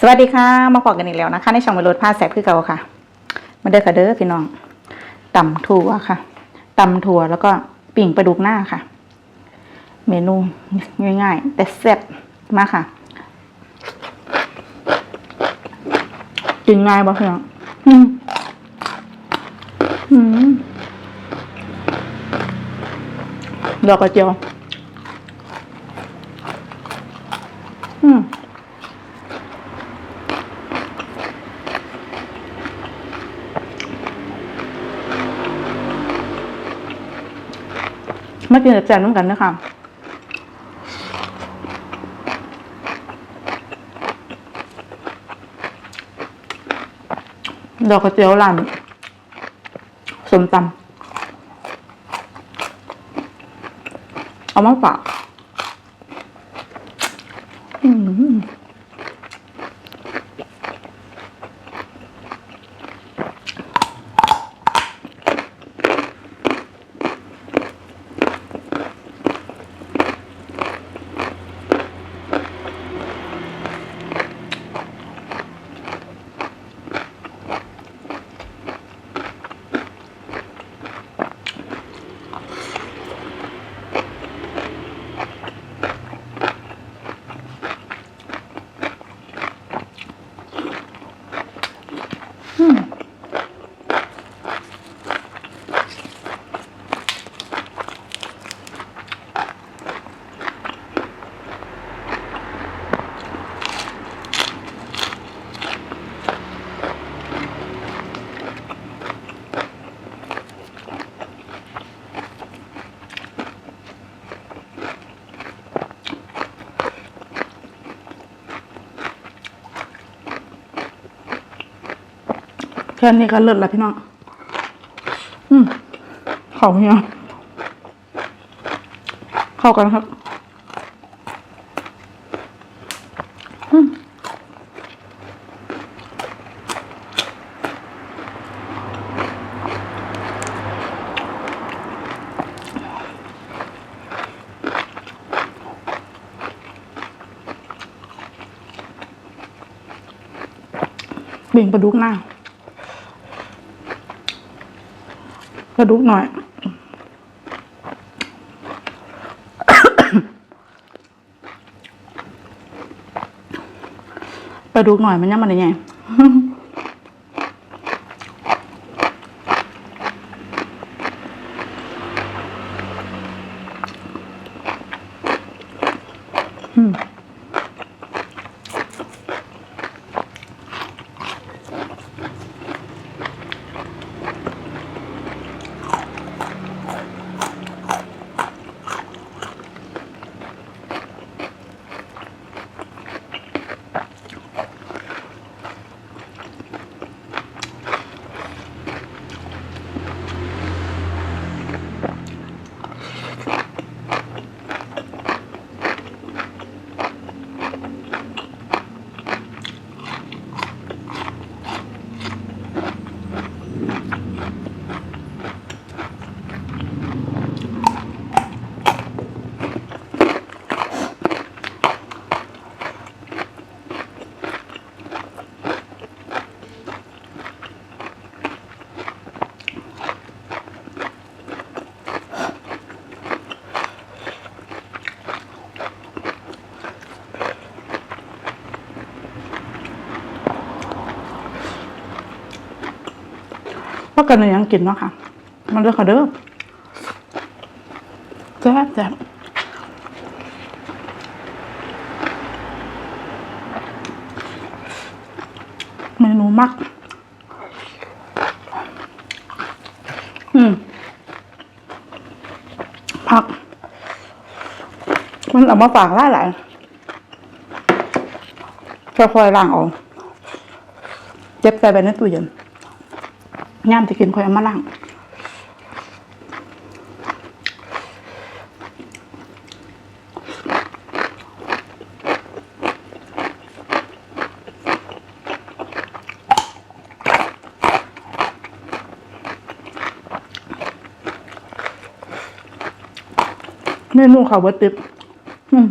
สวัสดีค่ะ มาพบกันอีกแล้วนะคะ ในช่องวรถผ้าแสบคือเก่าค่ะ มาเด้อค่ะเด้อพี่น้องตำถั่วค่ะตำถั่วแล้วก็ปิ่งปลาดุกหน้าค่ะ เมนูง่ายๆ แต่แซ่บมากค่ะกินง่ายบ่พี่น้องอืมอืมดอกกระเจียว อืม มากินแจ่มน้ำกันนะคะดอกกระเจียวร้านสมตำเอามาฝากอืม Hmm. แค่นี้ก็เลิศแล้วพี่น้อง อืมเขาเนี่ยเข้ากันครับ อืมบิ่งปลาดุกหน้า กระดูกหน่อย กระดูกหน่อยมันยังมันยังไง ว่ากันในยังกินเนาะค่ะมันเด้อค่ะเด้อแซ่บแซ่บเมนูมัก อืม ผัก มันเอามาฝากหลาหลายค่อยๆล้างออก เจ็บใจไปในตู้เย็น ย่ามจะกินค่อยเอามาล้างเมนูข้าวเบิดติบอืม